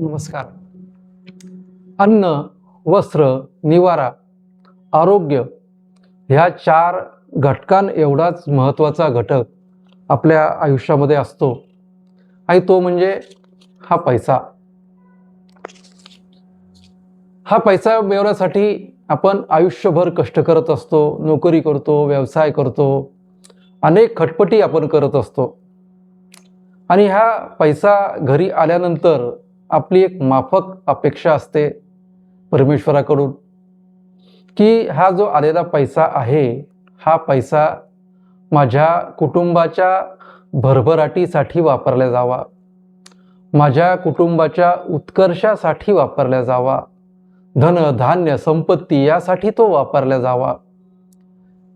नमस्कार. अन्न वस्त्र निवारा आरोग्य ह्या चार घटकां एवढाच महत्त्वाचा घटक आपल्या आयुष्यामध्ये असतो. आणि तो म्हणजे हा पैसा. हा पैसा मिळवण्यासाठी आपण आयुष्यभर कष्ट करत असतो नोकरी करतो व्यवसाय करतो अनेक खटपटी आपण करत असतो. आणि हा पैसा घरी आल्यानंतर आपली एक माफक अपेक्षा असते परमेश्वराकडून की हा जो आलेला पैसा आहे हा पैसा माझ्या कुटुंबाच्या भरभराटीसाठी वापरला जावा माझ्या कुटुंबाच्या उत्कर्षासाठी वापरला जावा धन धान्य संपत्ती यासाठी तो वापरला जावा.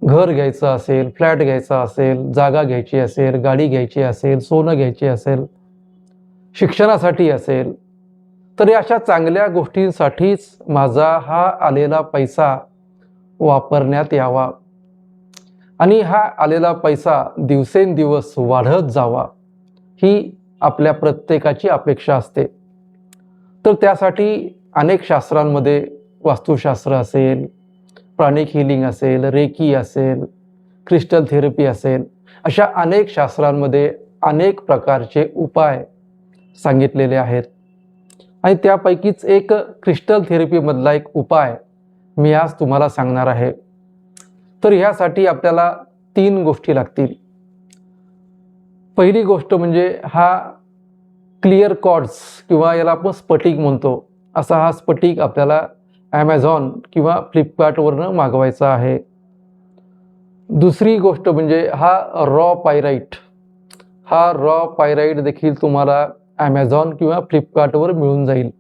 घर घ्यायचं असेल फ्लॅट घ्यायचा असेल जागा घ्यायची असेल गाडी घ्यायची असेल सोनं घ्यायची असेल शिक्षणासाठी असेल तर अशा चांगल्या गोष्टींसाठीच माझा हा आलेला पैसा वापरण्यात यावा. आणि हा आलेला पैसा दिवसेंदिवस वाढत जावा ही आपल्या प्रत्येकाची अपेक्षा असते. तर त्यासाठी अनेक शास्त्रांमध्ये वास्तुशास्त्र असेल प्राणिक हिलिंग असेल रेकी असेल क्रिस्टल थेरपी असेल अशा अनेक शास्त्रांमध्ये अनेक प्रकारचे उपाय सांगितलेले आहेत. आणि त्यापैकीच एक क्रिस्टल थेरपीमधला एक उपाय मी आज तुम्हाला सांगणार आहे. तर ह्यासाठी आपल्याला तीन गोष्टी लागतील. पहिली गोष्ट म्हणजे हा क्लिअर कॉड्स किंवा याला आपण स्फटिक म्हणतो. असा हा स्फटिक आपल्याला ॲमेझॉन किंवा फ्लिपकार्टवरनं मागवायचा आहे. दुसरी गोष्ट म्हणजे हा रॉ पायराईट हा रॉ पायराईट देखील तुम्हाला ॲमेझॉन किंवा फ्लिपकार्टवर मिळून जाईल.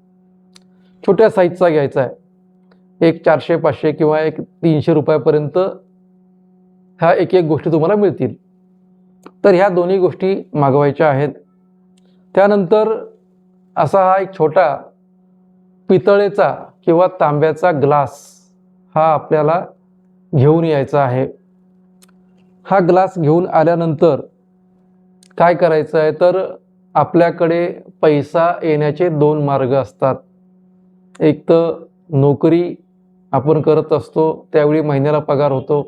छोट्या साईजचा घ्यायचा आहे. एक चारशे पाचशे किंवा एक तीनशे रुपयापर्यंत ह्या एक एक गोष्टी तुम्हाला मिळतील. तर ह्या दोन्ही गोष्टी मागवायच्या आहेत. त्यानंतर असा हा एक छोटा पितळेचा किंवा तांब्याचा ग्लास हा आपल्याला घेऊन यायचा आहे. हा ग्लास घेऊन आल्यानंतर काय करायचं आहे? तर आपल्याकडे पैसा येण्याचे दोन मार्ग असतात. एक तर नोकरी आपण करत असतो त्यावेळी महिन्याला पगार होतो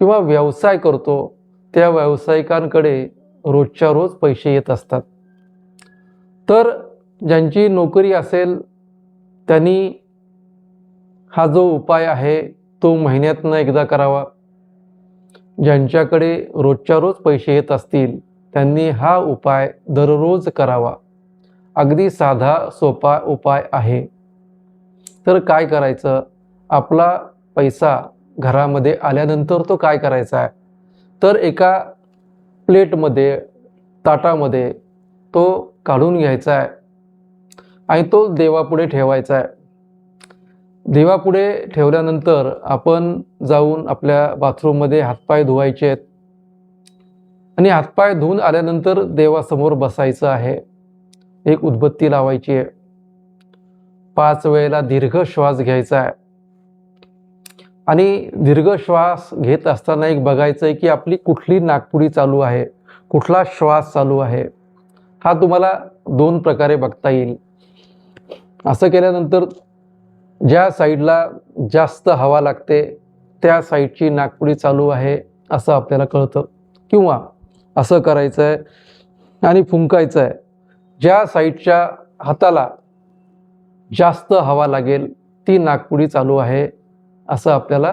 किंवा व्यवसाय करतो त्या व्यावसायिकांकडे रोजच्या रोज पैसे येत असतात. तर ज्यांची नोकरी असेल त्यांनी हा जो उपाय आहे तो महिन्यातनं एकदा करावा. ज्यांच्याकडे रोजच्या रोज पैसे येत असतील त्यांनी हा उपाय दररोज करावा. अगदी साधा सोपा उपाय आहे. तर काय करायचं? आपला पैसा घरामध्ये आल्यानंतर तो काय करायचा आहे? तर एका प्लेटमध्ये ताटामध्ये तो काढून घ्यायचा आहे आणि तो देवापुढे ठेवायचा आहे. देवापुढे ठेवल्यानंतर आपण जाऊन आपल्या बाथरूममध्ये हातपाय धुवायचे आहेत आणि हातपाय धुवून आल्यानंतर देवासमोर बसायचं आहे. एक उदबत्ती लावायची आहे. पाच वेळेला दीर्घ श्वास घ्यायचा आहे. आणि दीर्घ श्वास घेत असताना एक बघायचं आहे की आपली कुठली नागपुडी चालू आहे कुठला श्वास चालू आहे. हा तुम्हाला दोन प्रकारे बघता येईल. असं केल्यानंतर ज्या साईडला जास्त हवा लागते त्या साईडची नागपुडी चालू आहे असं आपल्याला कळतं. किंवा असं करायचं आहे आणि फुंकायचं आहे ज्या साईडच्या हाताला जास्त हवा लागेल ती नागपुडी चालू आहे असं आपल्याला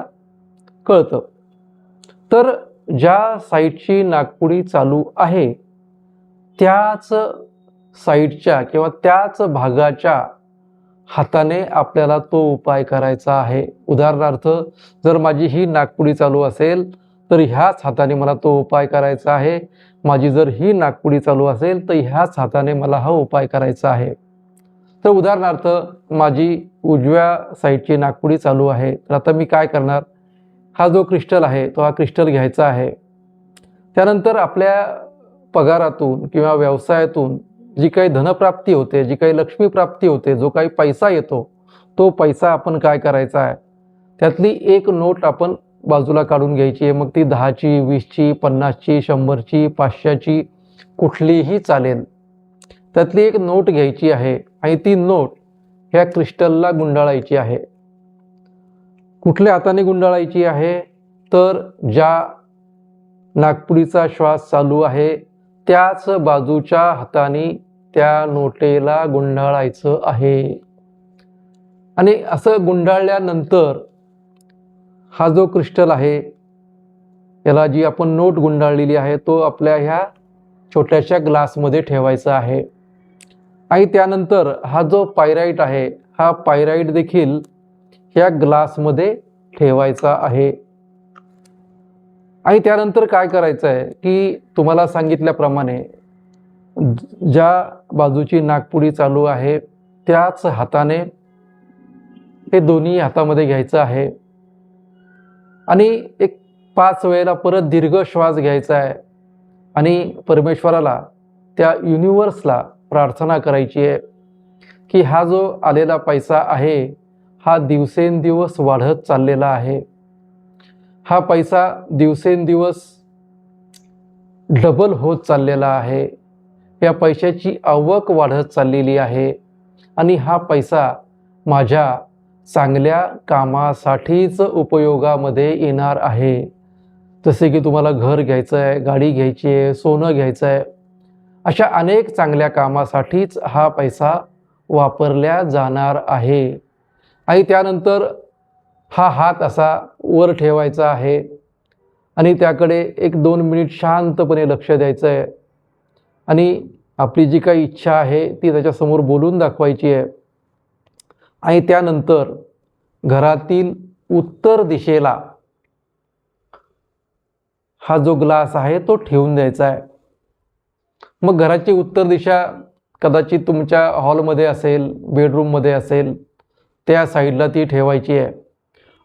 कळतं. तर ज्या साईडची नागपुडी चालू आहे त्याच साईडच्या किंवा त्याच भागाच्या हाताने आपल्याला तो उपाय करायचा आहे. उदाहरणार्थ जर माझी ही नागपुडी चालू असेल तर ह्याच हाताने मला तो उपाय करायचा आहे. माझी जर ही नागपुडी चालू असेल तर ह्याच हाताने मला हा उपाय करायचा आहे. तर उदाहरणार्थ माझी उजव्या साईडची नागपुडी चालू आहे. तर आता मी काय करणार? हा जो क्रिस्टल आहे तो हा क्रिस्टल घ्यायचा आहे. त्यानंतर आपल्या पगारातून किंवा व्यवसायातून जी काही धनप्राप्ती होते जी काही लक्ष्मीप्राप्ती होते जो काही पैसा येतो तो पैसा आपण काय करायचा आहे? त्यातली एक नोट आपण बाजूला काढून घ्यायची. आहे मग ती दहाची वीसची पन्नासची शंभरची पाचशेची कुठलीही चालेल. त्यातली एक नोट घ्यायची आहे आणि ती नोट ह्या क्रिस्टलला गुंडाळायची आहे. कुठल्या हाताने गुंडाळायची आहे? तर ज्या नागपुरीचा श्वास चालू आहे त्याच बाजूच्या हाताने त्या नोटेला गुंडाळायचं आहे. आणि असं गुंडाळल्यानंतर हा जो क्रिस्टल आहे याला जी आपण नोट गुंडाळलेली आहे तो आपल्या ह्या छोट्याशा ग्लासमध्ये ठेवायचा आहे. आणि त्यानंतर हा जो पायराईट आहे हा पायराईट देखील ह्या ग्लासमध्ये ठेवायचा आहे. आणि त्यानंतर काय करायचं आहे की तुम्हाला सांगितल्याप्रमाणे ज्या बाजूची नागपुडी चालू आहे त्याच हाताने हे दोन्ही हातामध्ये घ्यायचं आहे. आणि एक पाच वेळेला परत दीर्घ श्वास घ्यायचा आहे. आणि परमेश्वराला त्या युनिवर्सला प्रार्थना करायची आहे की हा जो आलेला पैसा आहे हा दिवसेंदिवस वाढत चाललेला आहे. हा पैसा दिवसेंदिवस डबल होत चाललेला आहे. या पैशाची आवक वाढत चाललेली आहे. आणि हा पैसा माझ्या चांगल्या कामासाठीच उपयोगामध्ये येणार आहे. जसे की तुम्हाला घर घ्यायचं आहे गाडी घ्यायची आहे सोनं घ्यायचं आहे अशा अनेक चांगल्या कामासाठीच हा पैसा वापरल्या जाणार आहे. आणि त्यानंतर हा हात असा वर ठेवायचा आहे. आणि त्याकडे एक दोन मिनिट शांतपणे लक्ष द्यायचं आहे आणि आपली जी काही इच्छा आहे ती त्याच्यासमोर बोलून दाखवायची आहे. आणि त्यानंतर घरातील उत्तर दिशेला हा जो ग्लास आहे तो ठेवून द्यायचा आहे. मग घराची उत्तर दिशा कदाचित तुमच्या हॉलमध्ये असेल बेडरूममध्ये असेल त्या साईडला ती ठेवायची आहे.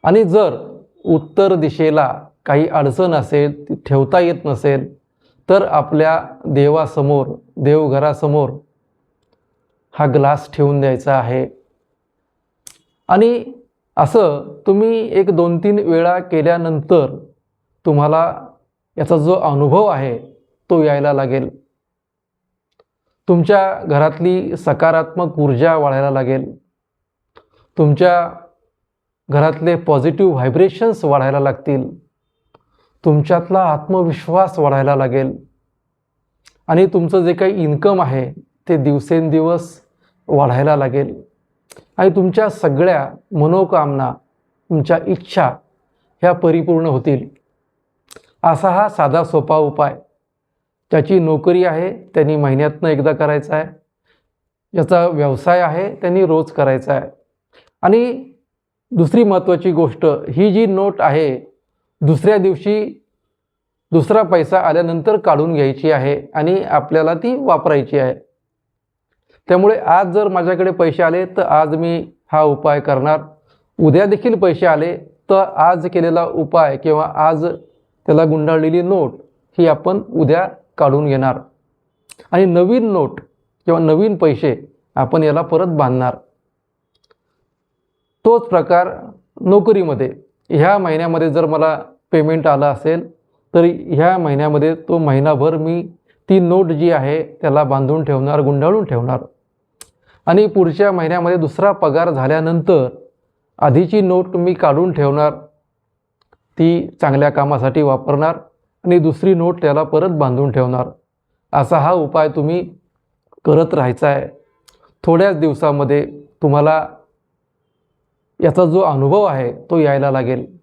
आणि जर उत्तर दिशेला काही अडचण असेल ती ठेवता येत नसेल तर आपल्या देवासमोर देवघरासमोर हा ग्लास ठेवून द्यायचा आहे. आणि असं तुम्ही एक दोन तीन वेळा केल्यानंतर तुम्हाला याचा जो अनुभव आहे तो यायला लागेल. तुमच्या घरातली सकारात्मक ऊर्जा वाढायला लागेल. तुमच्या घरातले पॉझिटिव्ह व्हायब्रेशन्स वाढायला लागतील. तुमच्यातला आत्मविश्वास वाढायला लागेल. आणि तुमचं जे काही इन्कम आहे ते दिवसेंदिवस वाढायला लागेल. आणि तुमच्या सगळ्या मनोकामना तुमच्या इच्छा ह्या परिपूर्ण होतील. असा हा साधा सोपा उपाय. ज्याची नोकरी आहे त्यांनी महिन्यातनं एकदा करायचा आहे. ज्याचा व्यवसाय आहे त्यांनी रोज करायचा आहे. आणि दुसरी महत्त्वाची गोष्ट ही जी नोट आहे दुसऱ्या दिवशी दुसरा पैसा आल्यानंतर काढून घ्यायची आहे आणि आपल्याला ती वापरायची आहे. त्यामुळे आज जर माझ्याकडे पैसे आले तर आज मी हा उपाय करणार. उद्या देखील पैसे आले तर आज केलेला उपाय किंवा आज त्याला गुंडाळलेली नोट ही आपण उद्या काढून घेणार. आणि नवीन नोट किंवा नवीन पैसे आपण याला परत बांधणार. तोच प्रकार नोकरीमध्ये. ह्या महिन्यामध्ये जर मला पेमेंट आलं असेल तर ह्या महिन्यामध्ये तो महिनाभर मी ती नोट जी आहे त्याला बांधून ठेवणार गुंडाळून ठेवणार. आणि पुढच्या महिन्यामध्ये दुसरा पगार झाल्यानंतर आधीची नोट मी काढून ठेवणार ती चांगल्या कामासाठी वापरणार आणि दुसरी नोट त्याला परत बांधून ठेवणार. असा हा उपाय तुम्ही करत राहायचा आहे. थोड्याच दिवसामध्ये तुम्हाला याचा जो अनुभव आहे तो यायला लागेल.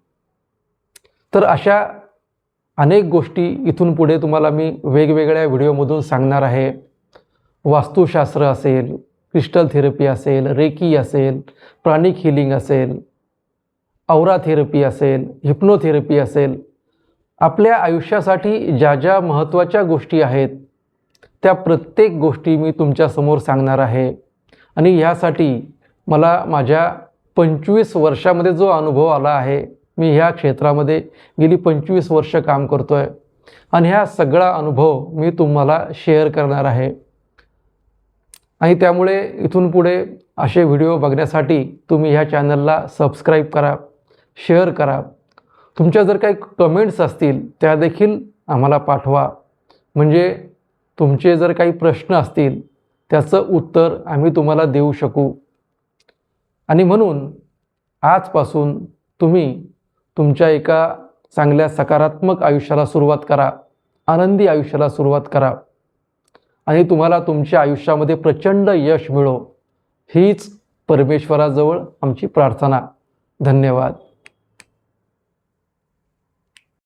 तर अशा अनेक गोष्टी इथून पुढे तुम्हाला मी वेगवेगळ्या व्हिडिओमधून सांगणार आहे. वास्तुशास्त्र असेल क्रिस्टल थेरपी असेल रेकी असेल प्राणिक हिलिंग असेल औरा थेरपी असेल हिप्नोथेरपी असेल आपल्या आयुष्यासाठी ज्या ज्या महत्त्वाच्या गोष्टी आहेत त्या प्रत्येक गोष्टी मी तुमच्यासमोर सांगणार आहे. आणि ह्यासाठी मला माझ्या पंचवीस वर्षामध्ये जो अनुभव आला आहे मी ह्या क्षेत्रामध्ये गेली पंचवीस वर्ष काम करतो आहे आणि ह्या सगळा अनुभव मी तुम्हाला शेअर करणार आहे. आणि त्यामुळे इथून पुढे असे व्हिडिओ बघण्यासाठी तुम्ही ह्या चॅनलला सबस्क्राईब करा शेअर करा. तुमच्या जर काही कमेंट्स असतील त्या देखील आम्हाला पाठवा. म्हणजे तुमचे जर काही प्रश्न असतील त्याचं उत्तर आम्ही तुम्हाला देऊ शकू. आणि म्हणून आजपासून तुम्ही तुमच्या एका चांगल्या सकारात्मक आयुष्याला सुरुवात करा आनंदी आयुष्याला सुरुवात करा. आणि तुम्हाला तुमच्या आयुष्यामध्ये प्रचंड यश मिळो. हीच परमेश्वराजवळ आमची प्रार्थना. धन्यवाद.